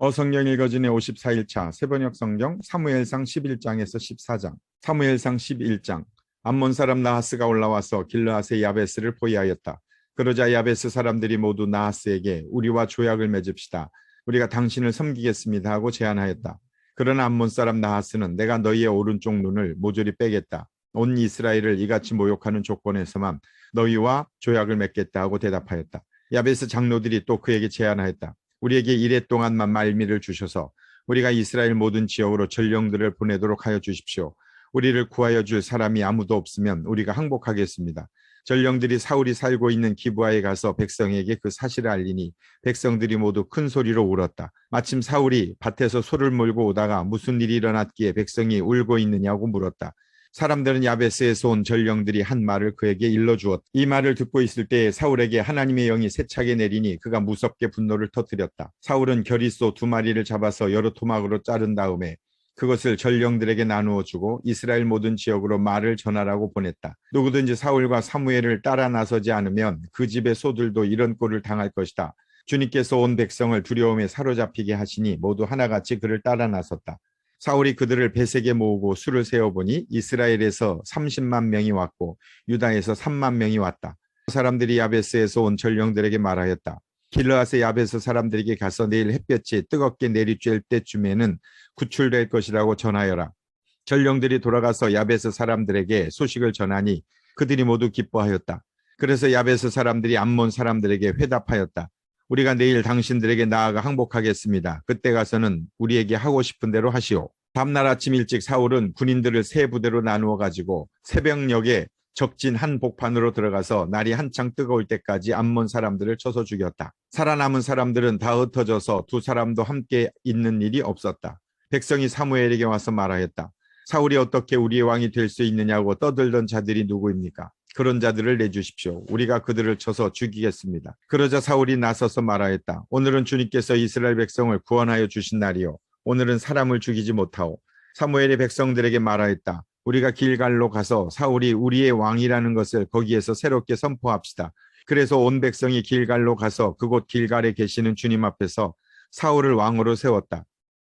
어성경 읽어진의 54일차 세번역 성경 사무엘상 11장에서 14장 사무엘상 11장 암몬 사람 나하스가 올라와서 길르앗의 야베스를 포위하였다. 그러자 야베스 사람들이 모두 나하스에게 우리와 조약을 맺읍시다. 우리가 당신을 섬기겠습니다 하고 제안하였다. 그러나 암몬 사람 나하스는 내가 너희의 오른쪽 눈을 모조리 빼겠다. 온 이스라엘을 이같이 모욕하는 조건에서만 너희와 조약을 맺겠다 하고 대답하였다. 야베스 장로들이 또 그에게 제안하였다. 우리에게 이래 동안만 말미를 주셔서 우리가 이스라엘 모든 지역으로 전령들을 보내도록 하여 주십시오. 우리를 구하여 줄 사람이 아무도 없으면 우리가 항복하겠습니다. 전령들이 사울이 살고 있는 기부하에 가서 백성에게 그 사실을 알리니 백성들이 모두 큰 소리로 울었다. 마침 사울이 밭에서 소를 몰고 오다가 무슨 일이 일어났기에 백성이 울고 있느냐고 물었다. 사람들은 야베스에서 온 전령들이 한 말을 그에게 일러주었다. 이 말을 듣고 있을 때 사울에게 하나님의 영이 세차게 내리니 그가 무섭게 분노를 터뜨렸다. 사울은 결의소 두 마리를 잡아서 여러 토막으로 자른 다음에 그것을 전령들에게 나누어 주고 이스라엘 모든 지역으로 말을 전하라고 보냈다. 누구든지 사울과 사무엘을 따라 나서지 않으면 그 집의 소들도 이런 꼴을 당할 것이다. 주님께서 온 백성을 두려움에 사로잡히게 하시니 모두 하나같이 그를 따라 나섰다. 사울이 그들을 배색에 모으고 수를 세어보니 이스라엘에서 30만 명이 왔고 유다에서 3만 명이 왔다. 사람들이 야베스에서 온 전령들에게 말하였다. 길르앗의 야베스 사람들에게 가서 내일 햇볕이 뜨겁게 내리쬐을 때쯤에는 구출될 것이라고 전하여라. 전령들이 돌아가서 야베스 사람들에게 소식을 전하니 그들이 모두 기뻐하였다. 그래서 야베스 사람들이 암몬 사람들에게 회답하였다. 우리가 내일 당신들에게 나아가 항복하겠습니다. 그때 가서는 우리에게 하고 싶은 대로 하시오. 다음날 아침 일찍 사울은 군인들을 세 부대로 나누어 가지고 새벽녘에 적진 한 복판으로 들어가서 날이 한창 뜨거울 때까지 암몬 사람들을 쳐서 죽였다. 살아남은 사람들은 다 흩어져서 두 사람도 함께 있는 일이 없었다. 백성이 사무엘에게 와서 말하였다. 사울이 어떻게 우리의 왕이 될 수 있느냐고 떠들던 자들이 누구입니까? 그런 자들을 내주십시오. 우리가 그들을 쳐서 죽이겠습니다. 그러자 사울이 나서서 말하였다. 오늘은 주님께서 이스라엘 백성을 구원하여 주신 날이요. 오늘은 사람을 죽이지 못하오. 사무엘의 백성들에게 말하였다. 우리가 길갈로 가서 사울이 우리의 왕이라는 것을 거기에서 새롭게 선포합시다. 그래서 온 백성이 길갈로 가서 그곳 길갈에 계시는 주님 앞에서 사울을 왕으로 세웠다.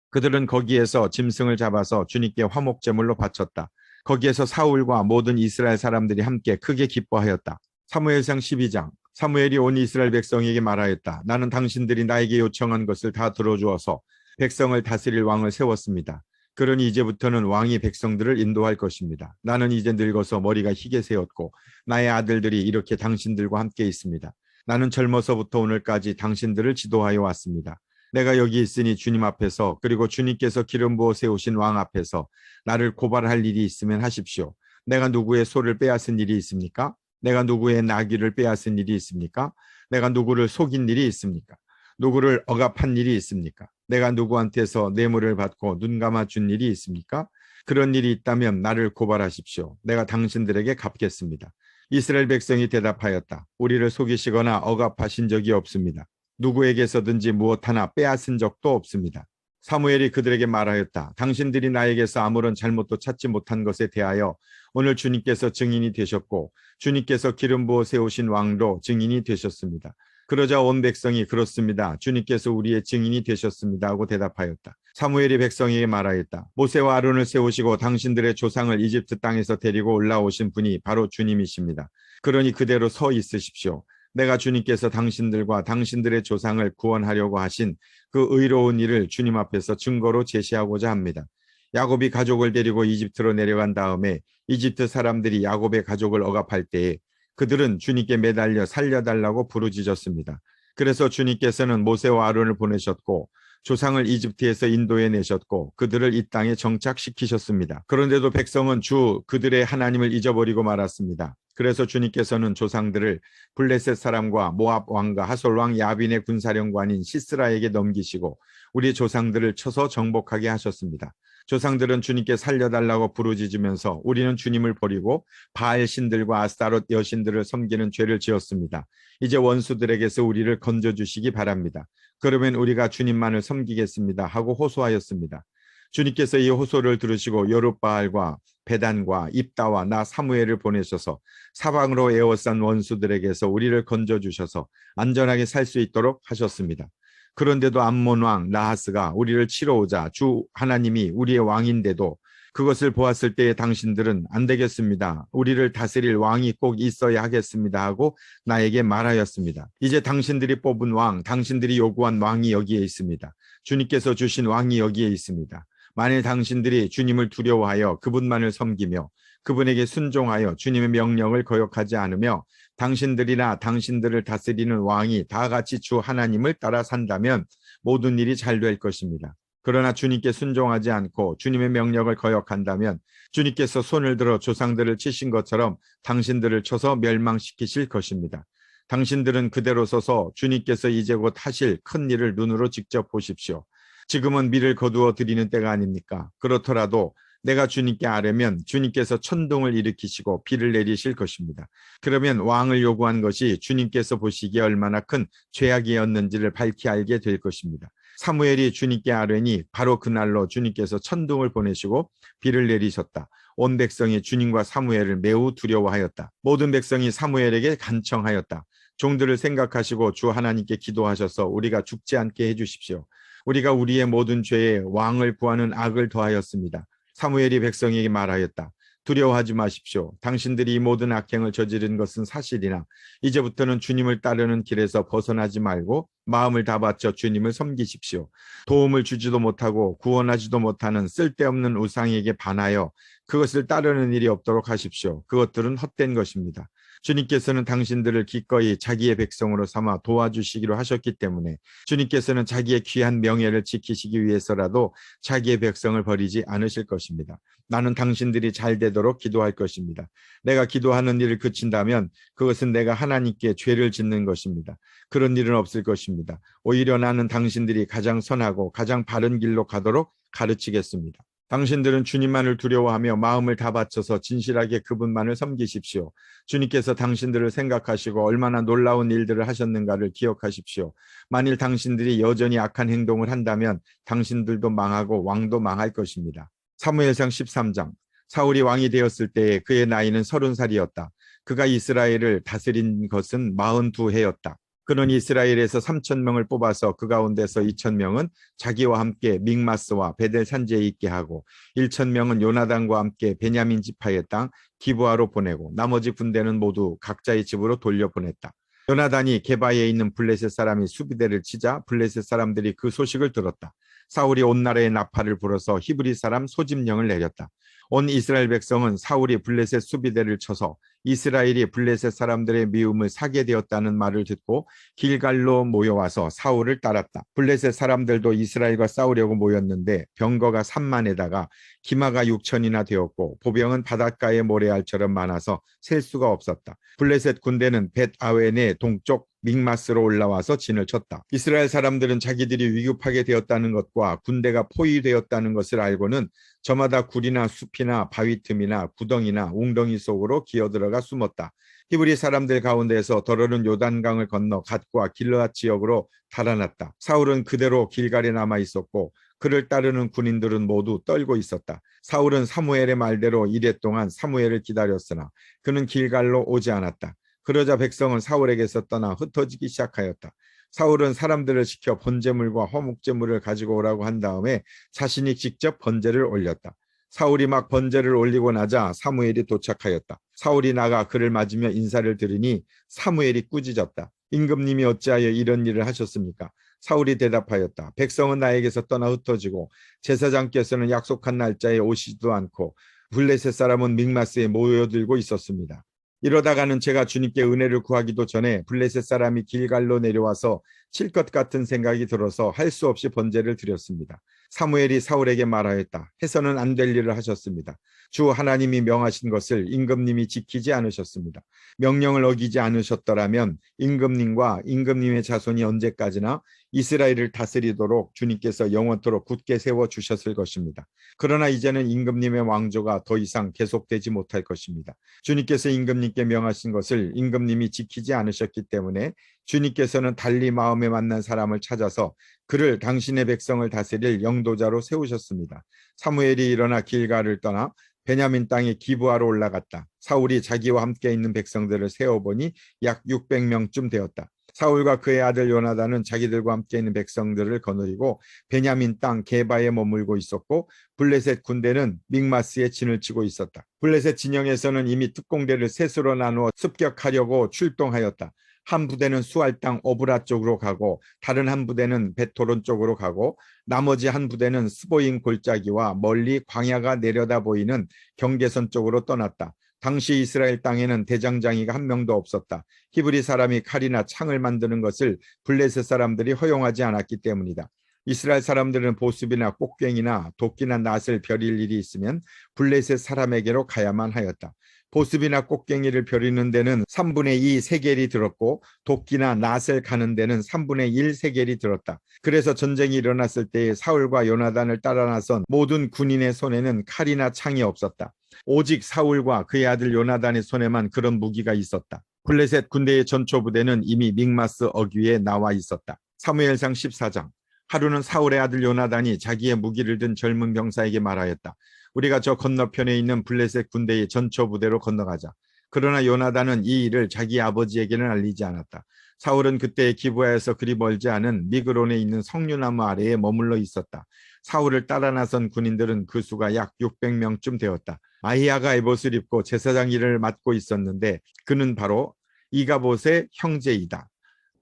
그들은 거기에서 짐승을 잡아서 주님께 화목제물로 바쳤다. 거기에서 사울과 모든 이스라엘 사람들이 함께 크게 기뻐하였다. 사무엘상 12장 사무엘이 온 이스라엘 백성에게 말하였다. 나는 당신들이 나에게 요청한 것을 다 들어주어서 백성을 다스릴 왕을 세웠습니다. 그러니 이제부터는 왕이 백성들을 인도할 것입니다. 나는 이제 늙어서 머리가 희게 세었고 나의 아들들이 이렇게 당신들과 함께 있습니다. 나는 젊어서부터 오늘까지 당신들을 지도하여 왔습니다. 내가 여기 있으니 주님 앞에서 그리고 주님께서 기름 부어 세우신 왕 앞에서 나를 고발할 일이 있으면 하십시오. 내가 누구의 소를 빼앗은 일이 있습니까? 내가 누구의 나귀를 빼앗은 일이 있습니까? 내가 누구를 속인 일이 있습니까? 누구를 억압한 일이 있습니까? 내가 누구한테서 뇌물을 받고 눈 감아 준 일이 있습니까? 그런 일이 있다면 나를 고발하십시오. 내가 당신들에게 갚겠습니다. 이스라엘 백성이 대답하였다. 우리를 속이시거나 억압하신 적이 없습니다. 누구에게서든지 무엇 하나 빼앗은 적도 없습니다. 사무엘이 그들에게 말하였다. 당신들이 나에게서 아무런 잘못도 찾지 못한 것에 대하여 오늘 주님께서 증인이 되셨고 주님께서 기름 부어 세우신 왕도 증인이 되셨습니다. 그러자 온 백성이 그렇습니다. 주님께서 우리의 증인이 되셨습니다. 하고 대답하였다. 사무엘이 백성에게 말하였다. 모세와 아론을 세우시고 당신들의 조상을 이집트 땅에서 데리고 올라오신 분이 바로 주님이십니다. 그러니 그대로 서 있으십시오. 내가 주님께서 당신들과 당신들의 조상을 구원하려고 하신 그 의로운 일을 주님 앞에서 증거로 제시하고자 합니다. 야곱이 가족을 데리고 이집트로 내려간 다음에 이집트 사람들이 야곱의 가족을 억압할 때에 그들은 주님께 매달려 살려달라고 부르짖었습니다. 그래서 주님께서는 모세와 아론을 보내셨고 조상을 이집트에서 인도해 내셨고 그들을 이 땅에 정착시키셨습니다. 그런데도 백성은 주 그들의 하나님을 잊어버리고 말았습니다. 그래서 주님께서는 조상들을 블레셋 사람과 모압 왕과 하솔 왕 야빈의 군사령관인 시스라에게 넘기시고 우리 조상들을 쳐서 정복하게 하셨습니다. 조상들은 주님께 살려달라고 부르짖으면서 우리는 주님을 버리고 바알 신들과 아스타롯 여신들을 섬기는 죄를 지었습니다. 이제 원수들에게서 우리를 건져주시기 바랍니다. 그러면 우리가 주님만을 섬기겠습니다 하고 호소하였습니다. 주님께서 이 호소를 들으시고 여룻바알과 베단과 입다와 나 사무엘을 보내셔서 사방으로 에워싼 원수들에게서 우리를 건져 주셔서 안전하게 살 수 있도록 하셨습니다. 그런데도 암몬 왕 나하스가 우리를 치러 오자 주 하나님이 우리의 왕인데도 그것을 보았을 때에 당신들은 안 되겠습니다. 우리를 다스릴 왕이 꼭 있어야 하겠습니다 하고 나에게 말하였습니다. 이제 당신들이 뽑은 왕, 당신들이 요구한 왕이 여기에 있습니다. 주님께서 주신 왕이 여기에 있습니다. 만일 당신들이 주님을 두려워하여 그분만을 섬기며 그분에게 순종하여 주님의 명령을 거역하지 않으며 당신들이나 당신들을 다스리는 왕이 다 같이 주 하나님을 따라 산다면 모든 일이 잘 될 것입니다. 그러나 주님께 순종하지 않고 주님의 명령을 거역한다면 주님께서 손을 들어 조상들을 치신 것처럼 당신들을 쳐서 멸망시키실 것입니다. 당신들은 그대로 서서 주님께서 이제 곧 하실 큰 일을 눈으로 직접 보십시오. 지금은 미를 거두어 드리는 때가 아닙니까? 그렇더라도 내가 주님께 아뢰면 주님께서 천둥을 일으키시고 비를 내리실 것입니다. 그러면 왕을 요구한 것이 주님께서 보시기에 얼마나 큰 죄악이었는지를 밝히 알게 될 것입니다. 사무엘이 주님께 아뢰니 바로 그날로 주님께서 천둥을 보내시고 비를 내리셨다. 온 백성이 주님과 사무엘을 매우 두려워하였다. 모든 백성이 사무엘에게 간청하였다. 종들을 생각하시고 주 하나님께 기도하셔서 우리가 죽지 않게 해주십시오. 우리가 우리의 모든 죄에 왕을 구하는 악을 더하였습니다. 사무엘이 백성에게 말하였다. 두려워하지 마십시오. 당신들이 이 모든 악행을 저지른 것은 사실이나 이제부터는 주님을 따르는 길에서 벗어나지 말고 마음을 다 바쳐 주님을 섬기십시오. 도움을 주지도 못하고 구원하지도 못하는 쓸데없는 우상에게 반하여 그것을 따르는 일이 없도록 하십시오. 그것들은 헛된 것입니다. 주님께서는 당신들을 기꺼이 자기의 백성으로 삼아 도와주시기로 하셨기 때문에 주님께서는 자기의 귀한 명예를 지키시기 위해서라도 자기의 백성을 버리지 않으실 것입니다. 나는 당신들이 잘 되도록 기도할 것입니다. 내가 기도하는 일을 그친다면 그것은 내가 하나님께 죄를 짓는 것입니다. 그런 일은 없을 것입니다. 오히려 나는 당신들이 가장 선하고 가장 바른 길로 가도록 가르치겠습니다. 당신들은 주님만을 두려워하며 마음을 다 바쳐서 진실하게 그분만을 섬기십시오. 주님께서 당신들을 생각하시고 얼마나 놀라운 일들을 하셨는가를 기억하십시오. 만일 당신들이 여전히 악한 행동을 한다면 당신들도 망하고 왕도 망할 것입니다. 사무엘상 13장 사울이 왕이 되었을 때에 그의 나이는 30살이었다. 그가 이스라엘을 다스린 것은 42해였다. 그는 이스라엘에서 3천 명을 뽑아서 그 가운데서 2천 명은 자기와 함께 믹마스와 베델 산지에 있게 하고 1천 명은 요나단과 함께 베냐민 지파의 땅 기부하로 보내고 나머지 군대는 모두 각자의 집으로 돌려보냈다. 요나단이 게바에 있는 블레셋 사람이 수비대를 치자 블레셋 사람들이 그 소식을 들었다. 사울이 온 나라의 나팔을 불어서 히브리 사람 소집령을 내렸다. 온 이스라엘 백성은 사울이 블레셋 수비대를 쳐서 이스라엘이 블레셋 사람들의 미움을 사게 되었다는 말을 듣고 길갈로 모여와서 사울을 따랐다. 블레셋 사람들도 이스라엘과 싸우려고 모였는데 병거가 3만에다가 기마가 6천이나 되었고 보병은 바닷가의 모래알처럼 많아서 셀 수가 없었다. 블레셋 군대는 벳 아웬의 동쪽 믹마스로 올라와서 진을 쳤다. 이스라엘 사람들은 자기들이 위급하게 되었다는 것과 군대가 포위되었다는 것을 알고는 저마다 굴이나 숲이나 바위 틈이나 구덩이나 웅덩이 속으로 기어들어가 숨었다. 히브리 사람들 가운데에서 더러는 요단강을 건너 갓과 길르앗 지역으로 달아났다. 사울은 그대로 길갈에 남아 있었고 그를 따르는 군인들은 모두 떨고 있었다. 사울은 사무엘의 말대로 이래 동안 사무엘을 기다렸으나 그는 길갈로 오지 않았다. 그러자 백성은 사울에게서 떠나 흩어지기 시작하였다. 사울은 사람들을 시켜 번제물과 허목제물을 가지고 오라고 한 다음에 자신이 직접 번제를 올렸다. 사울이 막 번제를 올리고 나자 사무엘이 도착하였다. 사울이 나가 그를 맞으며 인사를 드리니 사무엘이 꾸짖었다. 임금님이 어찌하여 이런 일을 하셨습니까? 사울이 대답하였다. 백성은 나에게서 떠나 흩어지고 제사장께서는 약속한 날짜에 오시지도 않고 블레셋 사람은 믹마스에 모여들고 있었습니다. 이러다가는 제가 주님께 은혜를 구하기도 전에 블레셋 사람이 길갈로 내려와서 칠 것 같은 생각이 들어서 할 수 없이 번제를 드렸습니다. 사무엘이 사울에게 말하였다. 해서는 안 될 일을 하셨습니다. 주 하나님이 명하신 것을 임금님이 지키지 않으셨습니다. 명령을 어기지 않으셨더라면 임금님과 임금님의 자손이 언제까지나 이스라엘을 다스리도록 주님께서 영원토록 굳게 세워 주셨을 것입니다. 그러나 이제는 임금님의 왕조가 더 이상 계속되지 못할 것입니다. 주님께서 임금님께 명하신 것을 임금님이 지키지 않으셨기 때문에 주님께서는 달리 마음에 맞는 사람을 찾아서 그를 당신의 백성을 다스릴 영도자로 세우셨습니다. 사무엘이 일어나 길가를 떠나 베냐민 땅에 기부하러 올라갔다. 사울이 자기와 함께 있는 백성들을 세어보니 약 600명쯤 되었다. 사울과 그의 아들 요나단은 자기들과 함께 있는 백성들을 거느리고 베냐민 땅 게바에 머물고 있었고 블레셋 군대는 믹마스에 진을 치고 있었다. 블레셋 진영에서는 이미 특공대를 셋으로 나누어 습격하려고 출동하였다. 한 부대는 수알 땅 오브라 쪽으로 가고 다른 한 부대는 베토론 쪽으로 가고 나머지 한 부대는 스보인 골짜기와 멀리 광야가 내려다 보이는 경계선 쪽으로 떠났다. 당시 이스라엘 땅에는 대장장이가 한 명도 없었다. 히브리 사람이 칼이나 창을 만드는 것을 블레셋 사람들이 허용하지 않았기 때문이다. 이스라엘 사람들은 보습이나 꽃갱이나 도끼나 낫을 벼릴 일이 있으면 블레셋 사람에게로 가야만 하였다. 보습이나 꽃갱이를 벼리는 데는 3분의 2 세겔이 들었고 도끼나 낫을 가는 데는 3분의 1 세겔이 들었다. 그래서 전쟁이 일어났을 때에 사울과 요나단을 따라 나선 모든 군인의 손에는 칼이나 창이 없었다. 오직 사울과 그의 아들 요나단의 손에만 그런 무기가 있었다. 블레셋 군대의 전초 부대는 이미 믹마스 어귀에 나와 있었다. 사무엘상 14장 하루는 사울의 아들 요나단이 자기의 무기를 든 젊은 병사에게 말하였다. 우리가 저 건너편에 있는 블레셋 군대의 전초 부대로 건너가자. 그러나 요나단은 이 일을 자기 아버지에게는 알리지 않았다. 사울은 그때 기부하에서 그리 멀지 않은 미그론에 있는 석류나무 아래에 머물러 있었다. 사울을 따라 나선 군인들은 그 수가 약 600명쯤 되었다. 아히야가 에봇을 입고 제사장 일을 맡고 있었는데 그는 바로 이가봇의 형제이다.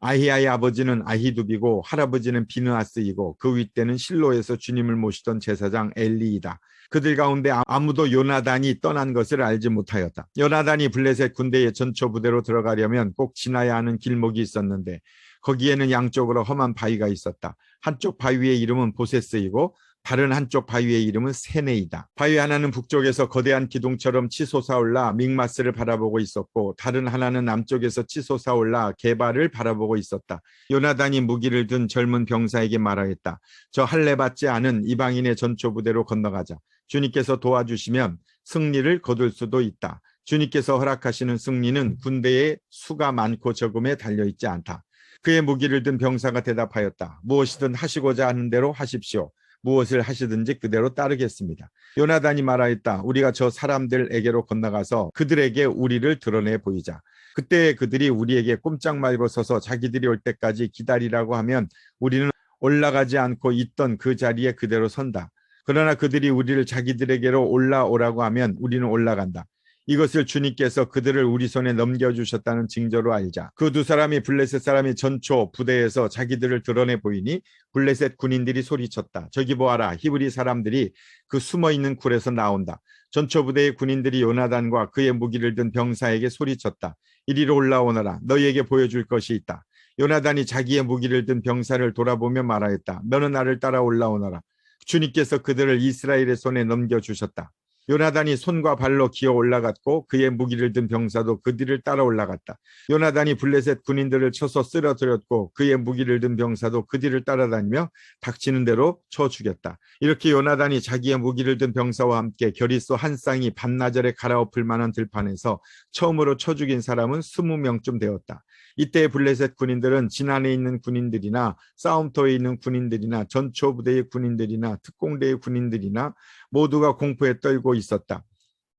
아히야의 아버지는 아히두비고 할아버지는 비느하스이고 그 윗대는 실로에서 주님을 모시던 제사장 엘리이다. 그들 가운데 아무도 요나단이 떠난 것을 알지 못하였다. 요나단이 블레셋 군대의 전초 부대로 들어가려면 꼭 지나야 하는 길목이 있었는데 거기에는 양쪽으로 험한 바위가 있었다. 한쪽 바위의 이름은 보세스이고 다른 한쪽 바위의 이름은 세네이다. 바위 하나는 북쪽에서 거대한 기둥처럼 치솟아올라 믹마스를 바라보고 있었고 다른 하나는 남쪽에서 치솟아올라 게바를 바라보고 있었다. 요나단이 무기를 든 젊은 병사에게 말하였다. 저 할례 받지 않은 이방인의 전초 부대로 건너가자. 주님께서 도와주시면 승리를 거둘 수도 있다. 주님께서 허락하시는 승리는 군대의 수가 많고 적음에 달려있지 않다. 그의 무기를 든 병사가 대답하였다. 무엇이든 하시고자 하는 대로 하십시오. 무엇을 하시든지 그대로 따르겠습니다. 요나단이 말하였다. 우리가 저 사람들에게로 건너가서 그들에게 우리를 드러내 보이자. 그때 그들이 우리에게 꼼짝 말고 서서 자기들이 올 때까지 기다리라고 하면 우리는 올라가지 않고 있던 그 자리에 그대로 선다. 그러나 그들이 우리를 자기들에게로 올라오라고 하면 우리는 올라간다. 이것을 주님께서 그들을 우리 손에 넘겨주셨다는 징조로 알자. 그 두 사람이 블레셋 사람이 전초 부대에서 자기들을 드러내 보이니 블레셋 군인들이 소리쳤다. 저기 보아라. 히브리 사람들이 그 숨어있는 굴에서 나온다. 전초 부대의 군인들이 요나단과 그의 무기를 든 병사에게 소리쳤다. 이리로 올라오너라. 너희에게 보여줄 것이 있다. 요나단이 자기의 무기를 든 병사를 돌아보며 말하였다. 너는 나를 따라 올라오너라. 주님께서 그들을 이스라엘의 손에 넘겨주셨다. 요나단이 손과 발로 기어 올라갔고 그의 무기를 든 병사도 그 뒤를 따라 올라갔다. 요나단이 블레셋 군인들을 쳐서 쓰러뜨렸고 그의 무기를 든 병사도 그 뒤를 따라다니며 닥치는 대로 쳐 죽였다. 이렇게 요나단이 자기의 무기를 든 병사와 함께 결의소 한 쌍이 반나절에 갈아엎을 만한 들판에서 처음으로 쳐 죽인 사람은 스무 명쯤 되었다. 이때 블레셋 군인들은 진안에 있는 군인들이나 싸움터에 있는 군인들이나 전초 부대의 군인들이나 특공대의 군인들이나 모두가 공포에 떨고 있었다.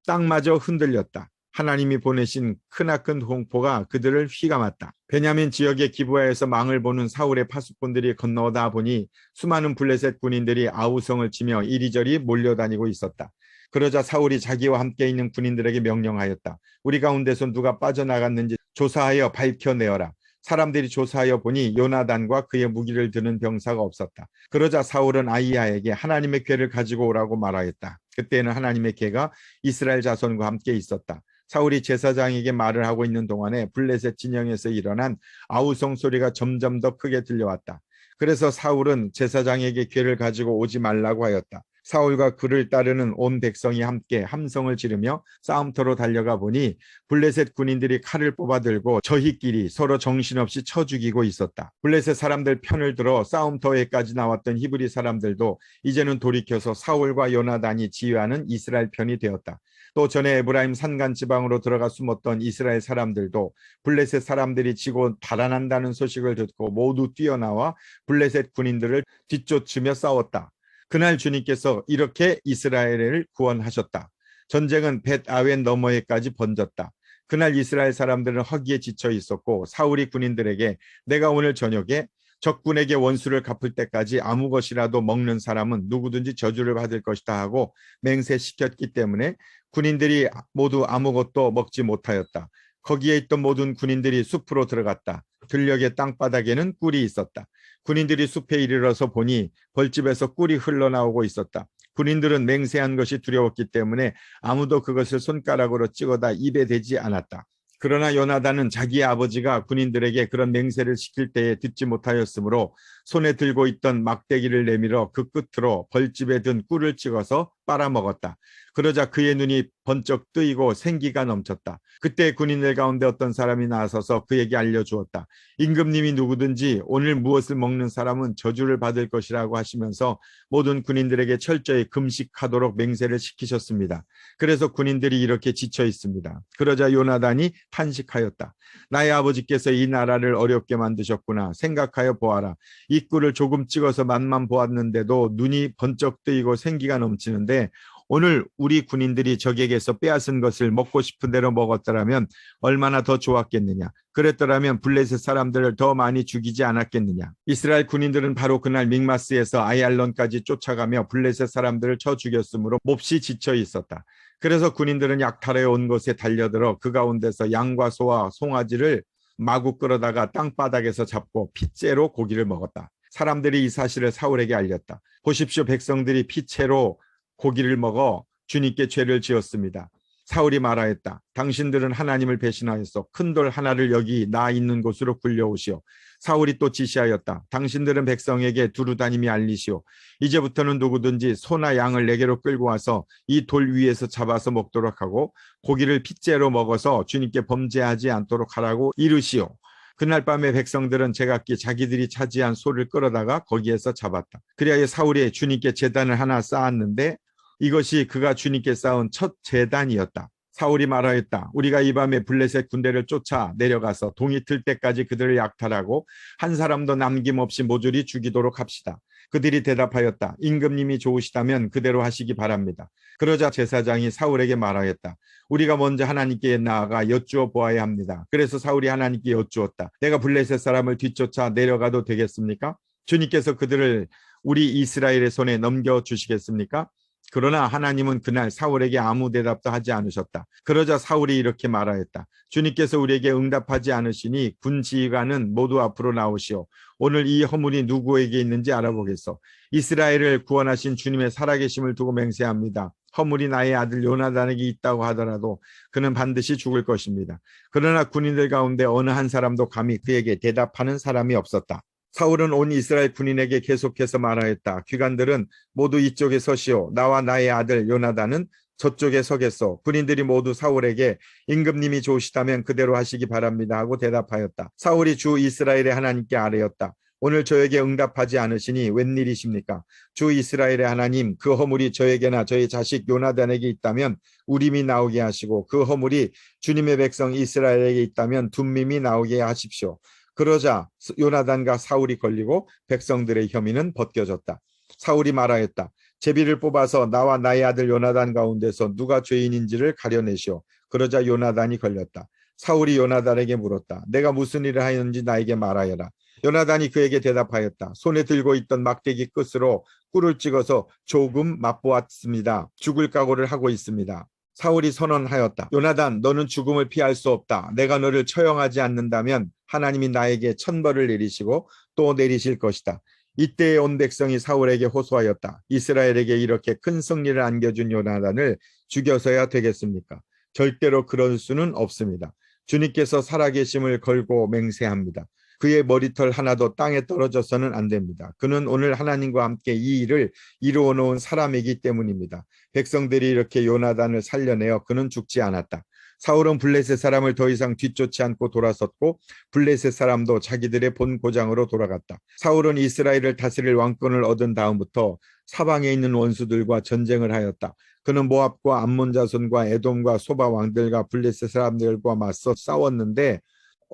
땅마저 흔들렸다. 하나님이 보내신 크나큰 공포가 그들을 휘감았다. 베냐민 지역의 기부하에서 망을 보는 사울의 파수꾼들이 건너다 보니 수많은 블레셋 군인들이 아우성을 치며 이리저리 몰려다니고 있었다. 그러자 사울이 자기와 함께 있는 군인들에게 명령하였다. 우리 가운데서 누가 빠져나갔는지 조사하여 밝혀내어라. 사람들이 조사하여 보니 요나단과 그의 무기를 드는 병사가 없었다. 그러자 사울은 아이야에게 하나님의 괴를 가지고 오라고 말하였다. 그때는 하나님의 괴가 이스라엘 자손과 함께 있었다. 사울이 제사장에게 말을 하고 있는 동안에 블레셋 진영에서 일어난 아우성 소리가 점점 더 크게 들려왔다. 그래서 사울은 제사장에게 괴를 가지고 오지 말라고 하였다. 사울과 그를 따르는 온 백성이 함께 함성을 지르며 싸움터로 달려가 보니 블레셋 군인들이 칼을 뽑아들고 저희끼리 서로 정신없이 쳐 죽이고 있었다. 블레셋 사람들 편을 들어 싸움터에까지 나왔던 히브리 사람들도 이제는 돌이켜서 사울과 요나단이 지휘하는 이스라엘 편이 되었다. 또 전에 에브라임 산간 지방으로 들어가 숨었던 이스라엘 사람들도 블레셋 사람들이 지고 달아난다는 소식을 듣고 모두 뛰어나와 블레셋 군인들을 뒤쫓으며 싸웠다. 그날 주님께서 이렇게 이스라엘을 구원하셨다. 전쟁은 벳 아웬 너머에까지 번졌다. 그날 이스라엘 사람들은 허기에 지쳐 있었고 사울이 군인들에게 내가 오늘 저녁에 적군에게 원수를 갚을 때까지 아무 것이라도 먹는 사람은 누구든지 저주를 받을 것이다 하고 맹세시켰기 때문에 군인들이 모두 아무것도 먹지 못하였다. 거기에 있던 모든 군인들이 숲으로 들어갔다. 들녘의 땅바닥에는 꿀이 있었다. 군인들이 숲에 이르러서 보니 벌집에서 꿀이 흘러나오고 있었다. 군인들은 맹세한 것이 두려웠기 때문에 아무도 그것을 손가락으로 찍어다 입에 대지 않았다. 그러나 요나단은 자기 아버지가 군인들에게 그런 맹세를 시킬 때에 듣지 못하였으므로 손에 들고 있던 막대기를 내밀어 그 끝으로 벌집에 든 꿀을 찍어서 빨아먹었다. 그러자 그의 눈이 번쩍 뜨이고 생기가 넘쳤다. 그때 군인들 가운데 어떤 사람이 나서서 그에게 알려주었다. 임금님이 누구든지 오늘 무엇을 먹는 사람은 저주를 받을 것이라고 하시면서 모든 군인들에게 철저히 금식하도록 맹세를 시키셨습니다. 그래서 군인들이 이렇게 지쳐 있습니다. 그러자 요나단이 탄식하였다. 나의 아버지께서 이 나라를 어렵게 만드셨구나. 생각하여 보아라. 이 꿀을 조금 찍어서 맛만 보았는데도 눈이 번쩍 뜨이고 생기가 넘치는데 오늘 우리 군인들이 적에게서 빼앗은 것을 먹고 싶은 대로 먹었더라면 얼마나 더 좋았겠느냐. 그랬더라면 블레셋 사람들을 더 많이 죽이지 않았겠느냐. 이스라엘 군인들은 바로 그날 믹마스에서 아이알론까지 쫓아가며 블레셋 사람들을 쳐 죽였으므로 몹시 지쳐 있었다. 그래서 군인들은 약탈해 온 곳에 달려들어 그 가운데서 양과 소와 송아지를 마구 끌어다가 땅바닥에서 잡고 핏째로 고기를 먹었다. 사람들이 이 사실을 사울에게 알렸다. 보십시오 백성들이 핏채로 고기를 먹어 주님께 죄를 지었습니다. 사울이 말하였다. 당신들은 하나님을 배신하였어. 큰 돌 하나를 여기 나 있는 곳으로 굴려오시오. 사울이 또 지시하였다. 당신들은 백성에게 두루 다님이 알리시오. 이제부터는 누구든지 소나 양을 내게로 끌고 와서 이 돌 위에서 잡아서 먹도록 하고 고기를 핏째로 먹어서 주님께 범죄하지 않도록 하라고 이르시오. 그날 밤에 백성들은 제각기 자기들이 차지한 소를 끌어다가 거기에서 잡았다. 그리하여 사울이 주님께 재단을 하나 쌓았는데 이것이 그가 주님께 쌓은 첫 재단이었다. 사울이 말하였다. 우리가 이 밤에 블레셋 군대를 쫓아 내려가서 동이 틀 때까지 그들을 약탈하고 한 사람도 남김없이 모조리 죽이도록 합시다. 그들이 대답하였다. 임금님이 좋으시다면 그대로 하시기 바랍니다. 그러자 제사장이 사울에게 말하였다. 우리가 먼저 하나님께 나아가 여쭈어 보아야 합니다. 그래서 사울이 하나님께 여쭈었다. 내가 블레셋 사람을 뒤쫓아 내려가도 되겠습니까? 주님께서 그들을 우리 이스라엘의 손에 넘겨 주시겠습니까? 그러나 하나님은 그날 사울에게 아무 대답도 하지 않으셨다. 그러자 사울이 이렇게 말하였다. 주님께서 우리에게 응답하지 않으시니 군 지휘관은 모두 앞으로 나오시오. 오늘 이 허물이 누구에게 있는지 알아보겠소. 이스라엘을 구원하신 주님의 살아계심을 두고 맹세합니다. 허물이 나의 아들 요나단에게 있다고 하더라도 그는 반드시 죽을 것입니다. 그러나 군인들 가운데 어느 한 사람도 감히 그에게 대답하는 사람이 없었다. 사울은 온 이스라엘 군인에게 계속해서 말하였다. 귀관들은 모두 이쪽에 서시오. 나와 나의 아들 요나단은 저쪽에 서겠소. 군인들이 모두 사울에게 임금님이 좋으시다면 그대로 하시기 바랍니다 하고 대답하였다. 사울이 주 이스라엘의 하나님께 아뢰었다. 오늘 저에게 응답하지 않으시니 웬일이십니까? 주 이스라엘의 하나님 그 허물이 저에게나 저희 자식 요나단에게 있다면 우림이 나오게 하시고 그 허물이 주님의 백성 이스라엘에게 있다면 둠밈이 나오게 하십시오. 그러자 요나단과 사울이 걸리고 백성들의 혐의는 벗겨졌다. 사울이 말하였다. 제비를 뽑아서 나와 나의 아들 요나단 가운데서 누가 죄인인지를 가려내시오. 그러자 요나단이 걸렸다. 사울이 요나단에게 물었다. 내가 무슨 일을 하였는지 나에게 말하여라. 요나단이 그에게 대답하였다. 손에 들고 있던 막대기 끝으로 꿀을 찍어서 조금 맛보았습니다. 죽을 각오를 하고 있습니다. 사울이 선언하였다. 요나단, 너는 죽음을 피할 수 없다. 내가 너를 처형하지 않는다면 하나님이 나에게 천벌을 내리시고 또 내리실 것이다. 이때에 온 백성이 사울에게 호소하였다. 이스라엘에게 이렇게 큰 승리를 안겨준 요나단을 죽여서야 되겠습니까? 절대로 그럴 수는 없습니다. 주님께서 살아계심을 걸고 맹세합니다. 그의 머리털 하나도 땅에 떨어져서는 안 됩니다. 그는 오늘 하나님과 함께 이 일을 이루어 놓은 사람이기 때문입니다. 백성들이 이렇게 요나단을 살려내어 그는 죽지 않았다. 사울은 블레셋 사람을 더 이상 뒤쫓지 않고 돌아섰고 블레셋 사람도 자기들의 본 고장으로 돌아갔다. 사울은 이스라엘을 다스릴 왕권을 얻은 다음부터 사방에 있는 원수들과 전쟁을 하였다. 그는 모압과 암몬 자손과 에돔과 소바 왕들과 블레셋 사람들과 맞서 싸웠는데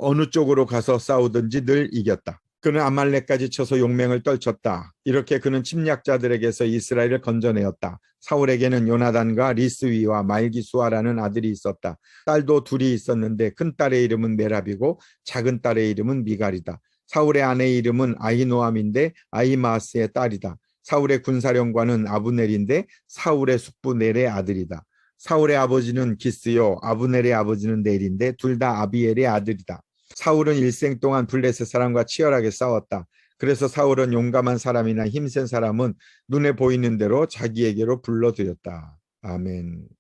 어느 쪽으로 가서 싸우든지 늘 이겼다. 그는 아말렉까지 쳐서 용맹을 떨쳤다. 이렇게 그는 침략자들에게서 이스라엘을 건져내었다. 사울에게는 요나단과 리스위와 말기수아라는 아들이 있었다. 딸도 둘이 있었는데 큰 딸의 이름은 메랍이고 작은 딸의 이름은 미갈이다. 사울의 아내의 이름은 아히노암인데 아히마스의 딸이다. 사울의 군사령관은 아브넬인데 사울의 숙부 넬의 아들이다. 사울의 아버지는 기스요 아브넬의 아버지는 넬인데 둘 다 아비엘의 아들이다. 사울은 일생 동안 블레셋 사람과 치열하게 싸웠다. 그래서 사울은 용감한 사람이나 힘센 사람은 눈에 보이는 대로 자기에게로 불러들였다. 아멘.